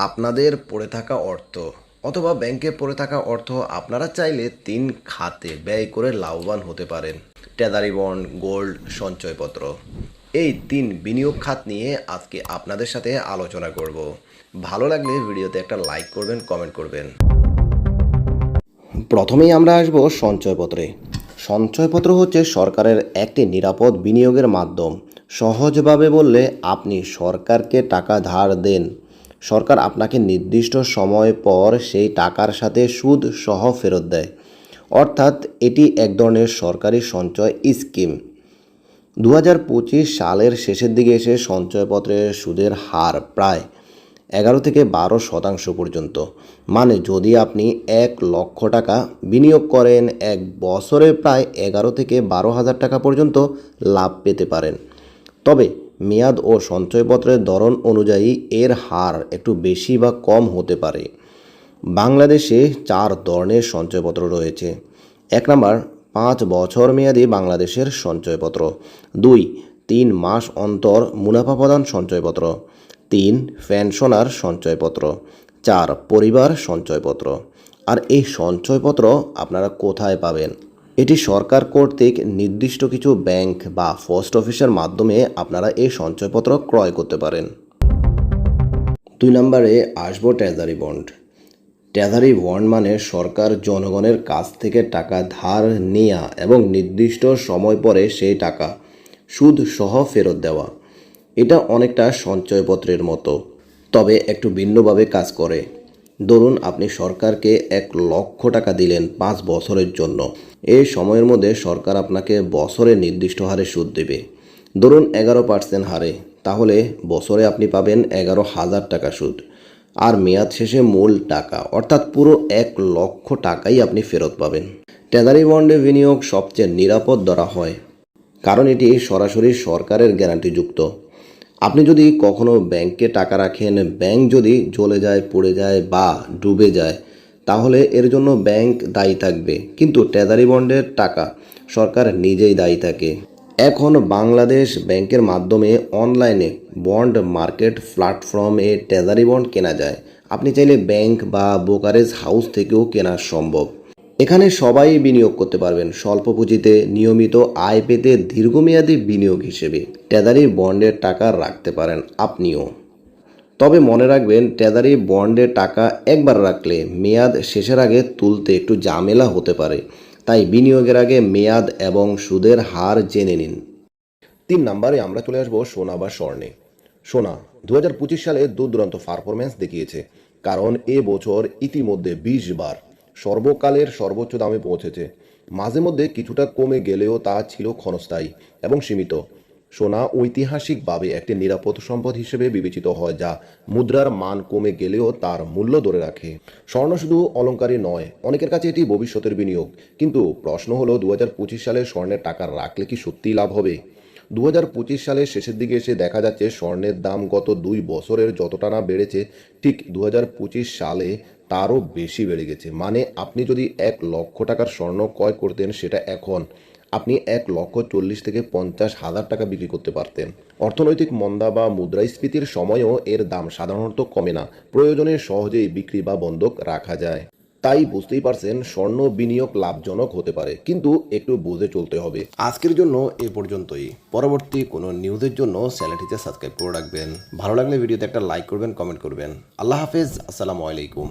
আপনাদের পড়ে থাকা অর্থ অথবা ব্যাংকে পড়ে থাকা অর্থ আপনারা চাইলে তিন খাতে ব্যয় করে লাভবান হতে পারেন। ট্যাদারি বন্ড, গোল্ড, সঞ্চয়পত্র। এই তিন বিনিয়োগ খাত নিয়ে আজকে আপনাদের সাথে আলোচনা করব। ভালো লাগলে ভিডিওতে একটা লাইক করবেন, কমেন্ট করবেন। প্রথমেই আমরা আসব সঞ্চয়পত্রে। সঞ্চয়পত্র হচ্ছে সরকারের একটি নিরাপদ বিনিয়োগের মাধ্যম। সহজভাবে বললে আপনি সরকারকে টাকা ধার দেন। সরকার আপনাকে নির্দিষ্ট সময় পর সেই টাকার সাথে সুদ সহ ফেরত দেয়। অর্থাৎ এটি এক ধরনের সরকারি সঞ্চয় স্কিম। দু হাজার পঁচিশ সালের শেষের দিকে এসে সঞ্চয়পত্রের সুদের হার প্রায় এগারো থেকে বারো শতাংশ পর্যন্ত। মানে যদি আপনি এক লক্ষ টাকা বিনিয়োগ করেন, এক বছরে প্রায় এগারো থেকে বারো হাজার টাকা পর্যন্ত লাভ পেতে পারেন। তবে মেয়াদ ও সঞ্চয়পত্রের ধরন অনুযায়ী এর হার একটু বেশি বা কম হতে পারে। বাংলাদেশে চার ধরনের সঞ্চয়পত্র রয়েছে। এক নম্বর, পাঁচ বছর মেয়াদী বাংলাদেশের সঞ্চয়পত্র। দুই, তিন মাস অন্তর মুনাফা প্রদান সঞ্চয়পত্র। তিন, পেনশনার সঞ্চয়পত্র। চার, পরিবার সঞ্চয়পত্র। আর এই সঞ্চয়পত্র আপনারা কোথায় পাবেন? এটি সরকার কর্তৃক নির্দিষ্ট কিছু ব্যাংক বা পোস্ট অফিসের মাধ্যমে আপনারা এই সঞ্চয়পত্র ক্রয় করতে পারেন। দুই নম্বরে আসব ট্রেজারি বন্ড ট্রেজারি বন্ড মানে সরকার জনগণের কাছ থেকে টাকা ধার নেওয়া এবং নির্দিষ্ট সময় পরে সেই টাকা সুদ সহ ফেরত দেওয়া। এটা অনেকটা সঞ্চয়পত্রের মতো, তবে একটু ভিন্নভাবে কাজ করে। ধরুন আপনি সরকারকে এক লক্ষ টাকা দিলেন পাঁচ বছরের জন্য। এই সময়ের মধ্যে সরকার আপনাকে বছরে নির্দিষ্ট হারে সুদ দেবে। ধরুন এগারো পার্সেন্ট হারে, তাহলে বছরে আপনি পাবেন এগারো হাজার টাকা সুদ। আর মেয়াদ শেষে মূল টাকা, অর্থাৎ পুরো এক লক্ষ টাকাই আপনি ফেরত পাবেন। ট্রেজারি বন্ডে বিনিয়োগ সবচেয়ে নিরাপদ ধরা হয়। কারণ এটি সরাসরি সরকারের গ্যারান্টিযুক্ত। আপনি যদি কখনো ব্যাংকে টাকা রাখেন, ব্যাংক যদি জ্বলে যায়, পড়ে যায় বা ডুবে যায়, তাহলে এর জন্য ব্যাংক দায়ী থাকবে। কিন্তু ট্রেজারি বন্ডের টাকা সরকার নিজেই দায়ী থাকে। এখন বাংলাদেশ ব্যাংকের মাধ্যমে অনলাইনে বন্ড মার্কেট প্ল্যাটফর্মে ট্রেজারি বন্ড কেনা যায়। আপনি চাইলে ব্যাংক বা ব্রোকারেজ হাউস থেকেও কেনা সম্ভব। এখানে সবাই বিনিয়োগ করতে পারবেন। স্বল্প পুঁজিতে নিয়মিত আয় পেতে দীর্ঘমেয়াদী বিনিয়োগ হিসেবে ট্রেজারি বন্ডের টাকা রাখতে পারেন আপনিও। তবে মনে রাখবেন ট্রেজারি বন্ডে টাকা একবার রাখলে মেয়াদ শেষের আগে তুলতে একটু ঝামেলা হতে পারে। তাই বিনিয়োগের আগে মেয়াদ এবং সুদের হার জেনে নিন। তিন নম্বরে আমরা চলে আসব সোনা বা স্বর্ণে। সোনা দু হাজার পঁচিশ সালে দূর দূরান্ত পারফরমেন্স দেখিয়েছে। কারণ এ বছর ইতিমধ্যে বিশ বার সর্বকালের সর্বোচ্চ দামে পৌঁছেছে। মাঝে মধ্যে কিছুটা কমে গেলেও তা ছিল ক্ষণস্থায়ী এবং সীমিত। সোনা ঐতিহাসিকভাবে একটি নিরাপদ সম্পদ হিসেবে বিবেচিত হয়, যা মুদ্রার মান কমে গেলেও তার মূল্য ধরে রাখে। স্বর্ণ শুধু অলংকারই নয়, অনেকের কাছে এটি ভবিষ্যতের বিনিয়োগ। কিন্তু প্রশ্ন হলো দু হাজার পঁচিশ সালে স্বর্ণের টাকা রাখলে কি সত্যিই লাভ হবে? দু হাজার পঁচিশ সালের শেষের দিকে এসে দেখা যাচ্ছে, স্বর্ণের দাম গত দুই বছরের যতটা না বেড়েছে, ঠিক দু হাজার পঁচিশ সালে তারও বেশি বেড়ে গেছে। মানে আপনি যদি এক লক্ষ টাকার স্বর্ণ ক্রয় করতেন সেটা এখন আপনি এক লক্ষ চল্লিশ থেকে পঞ্চাশ হাজার টাকা বিক্রি করতে পারতেন। অর্থনৈতিক মন্দা বা মুদ্রাস্ফীতির সময়ও এর দাম সাধারণত কমে না। প্রয়োজনে সহজেই বিক্রি বা বন্ধক রাখা যায়। তাই বুঝতেই পারছেন, স্বর্ণ বিনিয়োগ লাভজনক হতে পারে, কিন্তু একটু বুঝে চলতে হবে। আজকের জন্য এ পর্যন্তই। পরবর্তী কোনো নিউজের জন্য চ্যানেলটিতে সাবস্ক্রাইব করে রাখবেন। ভালো লাগলে ভিডিওতে একটা লাইক করবেন, কমেন্ট করবেন। আল্লাহ হাফেজ, আসসালামু আলাইকুম।